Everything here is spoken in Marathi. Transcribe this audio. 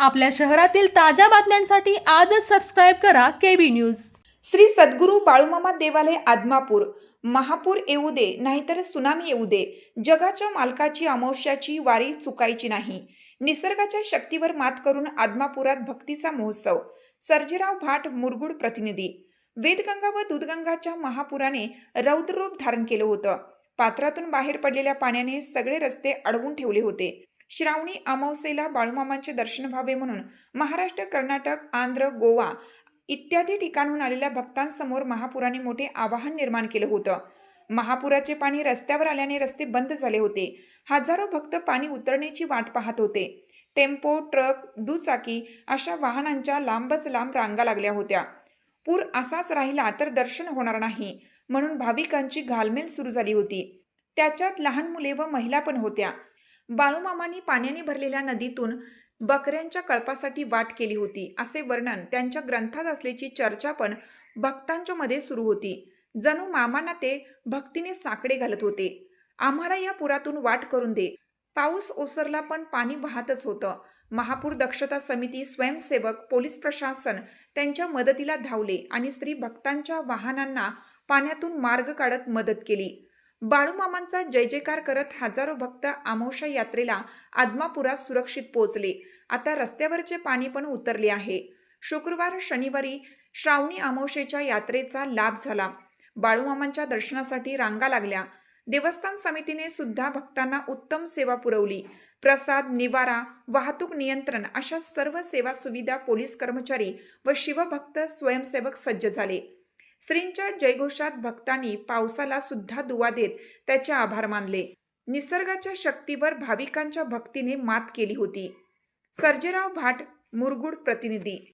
आपल्या शहरातील ताज्या बातम्यांसाठी आजच सबस्क्राईब करा केबी न्यूज श्री सद्गुरू बाळूमामा देवालय आदमापूर महापूर येऊ दे नाहीतर सुनामी येऊ दे. जगाच्या मालकाची अमावस्याची वारी चुकायची नाही. निसर्गाच्या शक्तीवर मात करून आदमापुरात भक्तीचा महोत्सव. सर्जेराव भाट मुरगुड प्रतिनिधी. वेदगंगा व दूधगंगाच्या महापुराने रौद्ररूप धारण केलं होतं. पात्रातून बाहेर पडलेल्या पाण्याने सगळे रस्ते अडवून ठेवले होते. श्रावणी अमावस्येला बाळूमामांचे दर्शन व्हावे म्हणून महाराष्ट्र कर्नाटक आंध्र गोवा इत्यादी ठिकाणहून आलेल्या भक्तांसमोर महापुराने मोठे आवाहन निर्माण केलं होतं. महापुराचे पाणी रस्त्यावर आल्याने रस्ते बंद झाले होते. हजारो भक्त पाणी उतरण्याची वाट पाहत होते. टेम्पो ट्रक दुचाकी अशा वाहनांच्या लांबच लांब रांगा लागल्या होत्या. पूर असाच राहिला तर दर्शन होणार नाही म्हणून भाविकांची घालमेल सुरू झाली होती. त्याच्यात लहान मुले व महिला पण होत्या. बाळूमामांनी पाण्याने भरलेल्या नदीतून बकऱ्यांच्या कळपासाठी वाट केली होती असे वर्णन त्यांच्या ग्रंथात असल्याची चर्चा पण भक्तांच्या मध्ये सुरू होती. जणू मामांना ते भक्तीने साकडे घालत होते. आम्हाला या पुरातून वाट करून दे. पाऊस ओसरला पण पाणी वाहतच होतं. महापूर दक्षता समिती स्वयंसेवक पोलीस प्रशासन त्यांच्या मदतीला धावले आणि स्त्री भक्तांच्या वाहनांना पाण्यातून मार्ग काढत मदत केली. बाळूमामांचा जय जयकार करत हजारो भक्त आमोशा यात्रेला आदमापुरात सुरक्षित पोहोचले. आता रस्त्यावरचे पाणी पण उतरले आहे. शुक्रवार शनिवारी श्रावणी आमोशेच्या यात्रेचा लाभ झाला. बाळूमामांच्या दर्शनासाठी रांगा लागल्या. देवस्थान समितीने सुद्धा भक्तांना उत्तम सेवा पुरवली. प्रसाद निवारा वाहतूक नियंत्रण अशा सर्व सेवा सुविधा पोलीस कर्मचारी व शिवभक्त स्वयंसेवक सज्ज झाले. श्रींच्या जयघोषात भक्तांनी पावसाला सुद्धा दुवा देत त्याचे आभार मानले. निसर्गाच्या शक्तीवर भाविकांच्या भक्तीने मात केली होती. सर्जेराव भाट मुरगुड प्रतिनिधी